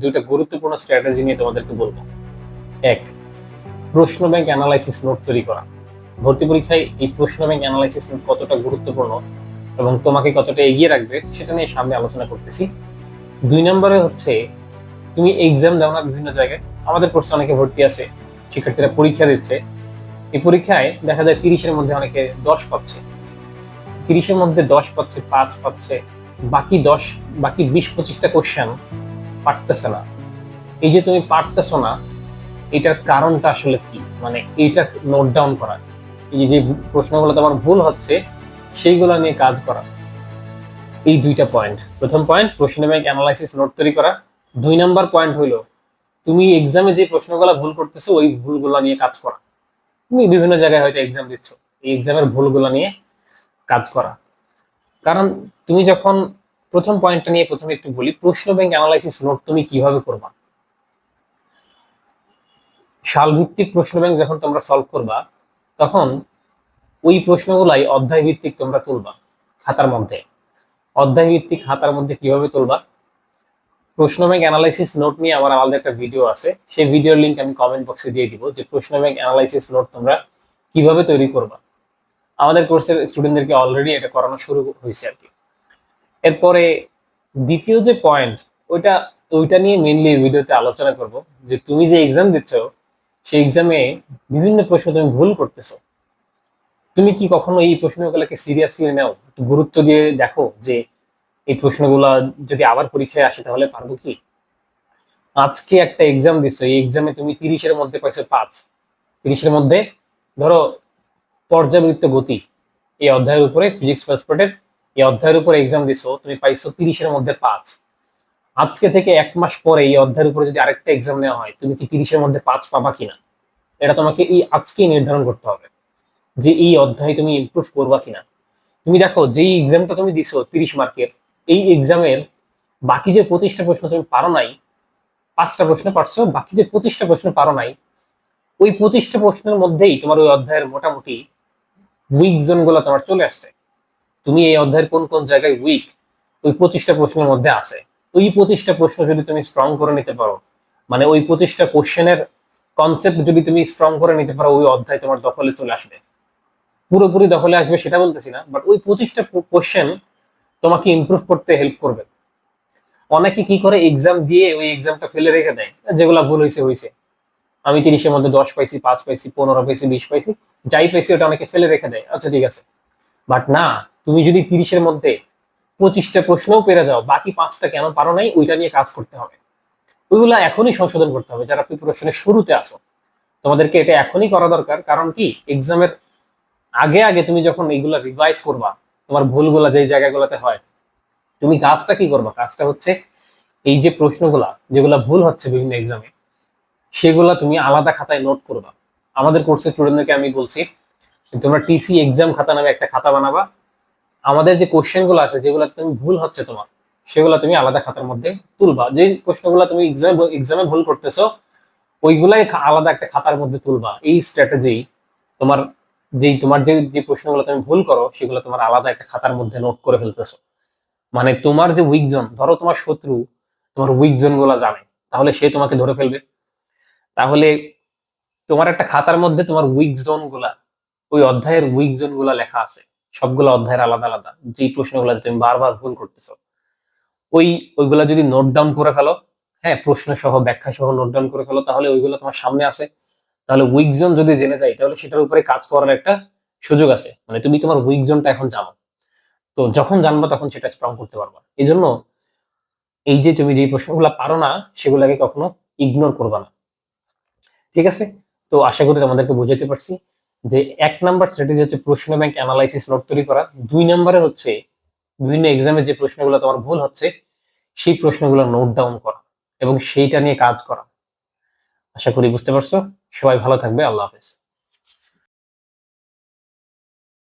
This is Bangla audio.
দুইটা গুরুত্বপূর্ণ স্ট্র্যাটেজি নিয়ে তোমাদেরকে বলব। এক, প্রশ্ন ব্যাংক অ্যানালাইসিস নোট তৈরি করা। ভর্তি পরীক্ষায় এই প্রশ্ন ব্যাংক অ্যানালাইসিস নোট কতটা গুরুত্বপূর্ণ এবং তোমাকে কতটা এগিয়ে রাখবে সেটা নিয়ে সামনে আলোচনা করতেছি। দুই নম্বরে হচ্ছে, তুমি এক্সাম দাও না বিভিন্ন জায়গায়। আমাদের কোর্সে অনেকে ভর্তি আছে, শিক্ষার্থীরা পরীক্ষা দিচ্ছে। এই পরীক্ষায় দেখা যায় তিরিশের মধ্যে অনেকে দশ পাচ্ছে। তিরিশের মধ্যে দশ পাচ্ছে, পাঁচ পাচ্ছে, বাকি দশ, বাকি বিশ পঁচিশটা কোশ্চেন পারতেছে না। এই যে তুমি পারতেছো না, এটার কারণটা আসলে কি? মানে এইটা নোট ডাউন করা। এই যে প্রশ্নগুলো তোমার ভুল হচ্ছে, সেইগুলো নিয়ে কাজ করা। এই দুইটা পয়েন্ট প্রথম পয়েন্ট প্রশ্ন ব্যাংক অ্যানালাইসিস নোট তৈরি করা। দুই নাম্বার পয়েন্ট হইল, তুমি এক্সামে যে প্রশ্নগুলো ভুল করতেছো, ওই ভুলগুলো নিয়ে কাজ করা। তুমি বিভিন্ন জায়গায় হয়তো এক্সাম দিচ্ছ, এই এক্সামের ভুলগুলো নিয়ে কাজ করা। কারণ তুমি যখন প্রথম পয়েন্টটা নিয়ে প্রথমে একটু বলি, প্রশ্ন ব্যাংক অ্যানালাইসিস নোট তুমি কীভাবে করবা? সালভিত্তিক প্রশ্ন ব্যাংক যখন তোমরা সলভ করবা, তখন ওই প্রশ্নগুলাই অধ্যায় ভিত্তিক তোমরা তুলবা খাতার মধ্যে। অধ্যায় ভিত্তিক খাতার মধ্যে কীভাবে তুলবা? প্রশ্ন ব্যাংক অ্যানালাইসিস নোট নিয়ে আমার আলাদা একটা ভিডিও আছে। সেই ভিডিওর লিংক আমি কমেন্ট বক্সে দিয়ে দিব যে প্রশ্ন ব্যাংক অ্যানালাইসিস নোট তোমরা কীভাবে তৈরি করবা। আমাদের কোর্সের স্টুডেন্টদেরকে অলরেডি এটা করানো শুরু হয়েছে আর কি। এরপরে দ্বিতীয় যে পয়েন্ট ওইটা ওইটা নিয়ে মেনলি ভিডিওতে আলোচনা করব, যে তুমি যে এক্সাম দিচ্ছ, সেই এক্সামে বিভিন্ন প্রশ্ন তুমি ভুল করতেছো। তুমি কি কখনো এই প্রশ্নগুলোকে সিরিয়াসলি নাও? একটু গুরুত্ব দিয়ে দেখো যে এই প্রশ্নগুলো যদি আবার পরীক্ষায় আসে তাহলে পারব কি? আজকে একটা এক্সাম দিছো এই এক্সামে তুমি তিরিশের মধ্যে পাইছো পাঁচ। তিরিশের মধ্যে ধরো পর্যাবৃত্ত গতি, এই অধ্যায়ের উপরে ফিজিক্স পাসপোর্টের এই অধ্যায়ের উপরে এক্সাম দিছো, তুমি পাইছো তিরিশের মধ্যে পাঁচ। আজকে থেকে এক মাস পরে এই অধ্যায়ের উপরে যদি আরেকটা এক্সাম নেওয়া হয়, তুমি কি তিরিশের মধ্যে পাঁচ পাবা কিনা? এটা তোমাকে এই আজকেই নির্ধারণ করতে হবে যে এই অধ্যায় তুমি ইমপ্রুভ করবা কিনা। তুমি দেখো, যেই এক্সামটা তুমি দিছো, তিরিশ মার্কের, এই এক্সামের বাকি যে পঁচিশটা প্রশ্ন তুমি পারো নাই, পাঁচটা প্রশ্ন পারছ, বাকি যে পঁচিশটা প্রশ্ন পারো নাই, ওই পঁচিশটা প্রশ্নের মধ্যেই তোমার ওই অধ্যায়ের মোটামুটি উইক জোনগুলো তোমার চলে আসছে। তুমি এই অধ্যায়ের কোন কোন জায়গায় উইক ওই পঁচিশটা প্রশ্নের মধ্যে আছে। ওই পঁচিশটা প্রশ্ন যদি তুমি স্ট্রং করে নিতে পারো মানে ওই পঁচিশটা কোশ্চেনের কনসেপ্ট যদি তুমি স্ট্রং করে নিতে পারো, ওই অধ্যায় তোমার দখলে চলে আসবে। পুরোপুরি দখলে আসবে সেটা বলতেছি না বাট ওই পঁচিশটা কোশ্চেন তোমাকে ইমপ্রুভ করতে হেল্প করবে। অনেকে কি করে এক্সাম দিয়ে ওই এক্সামটা ফেলে রেখে দেয়, যেগুলা ভুল হয়েছে হয়েছে আমি তিরিশের মধ্যে দশ পাইছি, পাঁচ পাইছি, পনেরো পাইছি, বিশ পাইছি, যাই পাইছি ওটা অনেকে ফেলে রেখে দেয়। আচ্ছা ঠিক আছে। বাট না তুমি যদি তিরিশের মধ্যে পঁচিশটা প্রশ্নও পেরে যাও, বাকি পাঁচটা কেন পারো নাই, ওইটা নিয়ে কাজ করতে হবে। ওইগুলা এখনই সংশোধন করতে হবে। যারা প্রিপারেশনের শুরুতে আসো তোমাদেরকে এটা এখনই করা দরকার। কারণ কি, এক্সামের আগে আগে তুমি যখন এইগুলা রিভাইজ করবা, তোমার ভুলগুলা যেই জায়গাগুলোতে হয়, তুমি কাজটা কি করবা? কাজটা হচ্ছে এই যে প্রশ্নগুলা, যেগুলা ভুল হচ্ছে বিভিন্ন এক্সামে সেগুলা তুমি আলাদা খাতায় নোট করবা। আমাদের কোর্সের স্টুডেন্টদেরকে আমি বলছি, তোমরা টিসি এক্সাম খাতা নামে একটা খাতা বানাবা আমাদের যে কোশ্চেনগুলো আছে, যেগুলো তুমি ভুল হচ্ছে তোমার, সেগুলো তুমি আলাদা খাতার মধ্যে তুলবা। যে প্রশ্নগুলো তুমি এক্সামে এক্সামে ভুল করতেছো, ওইগুলাই আলাদা একটা খাতার মধ্যে তুলবা। এই স্ট্র্যাটেজি তোমার যেই, তোমার যে যে প্রশ্নগুলো তুমি ভুল করো, সেগুলো তোমার আলাদা একটা খাতার মধ্যে নোট করে ফেলতেছো। মানে তোমার যে উইক জোন ধরো তোমার শত্রু তোমার উইক জোনগুলা জানে, তাহলে সে তোমাকে ধরে ফেলবে। তাহলে তোমার একটা খাতার মধ্যে তোমার উইক জোনগুলা, ওই অধ্যায়ের উইক জোনগুলা লেখা আছে। সবগুলো অধ্যায়ের আলাদা আলাদা। যে প্রশ্নগুলো তুমি বারবার ভুল করতেছো। ওই, ওইগুলা যদি নোট ডাউন করে ফেলো হ্যাঁ প্রশ্ন সহ ব্যাখ্যা সহ নোট ডাউন করে ফেলো, তাহলে ওইগুলো তোমার সামনে আছে। তাহলে উইক জোন যদি জেনে যাই তাহলে সেটার উপরে কাজ করার একটা সুযোগ আছে। মানে তুমি তোমার উইক জোনটা এখন জানো। তো যখন জানবা, তখন সেটা স্ট্রং করতে পারবা। এই জন্য এই যে তুমি যে প্রশ্নগুলো পারো না, সেগুলোকে কখনো ইগনোর করবা না। ঠিক আছে? তো আশা করি তোমাদেরকে বোঝাতে পারছি। যে এক নাম্বার স্ট্র্যাটেজি হচ্ছে প্রশ্ন ব্যাংক অ্যানালাইসিস নোট তৈরি করা। দুই নাম্বারে হচ্ছে বিভিন্ন এক্সামে যে প্রশ্নগুলো তোমার ভুল হচ্ছে, সেই প্রশ্নগুলো নোট ডাউন করা এবং সেইটা নিয়ে কাজ করা। আশা করি বুঝতে পারছ। সবাই ভালো থাকবে। আল্লাহ হাফেজ।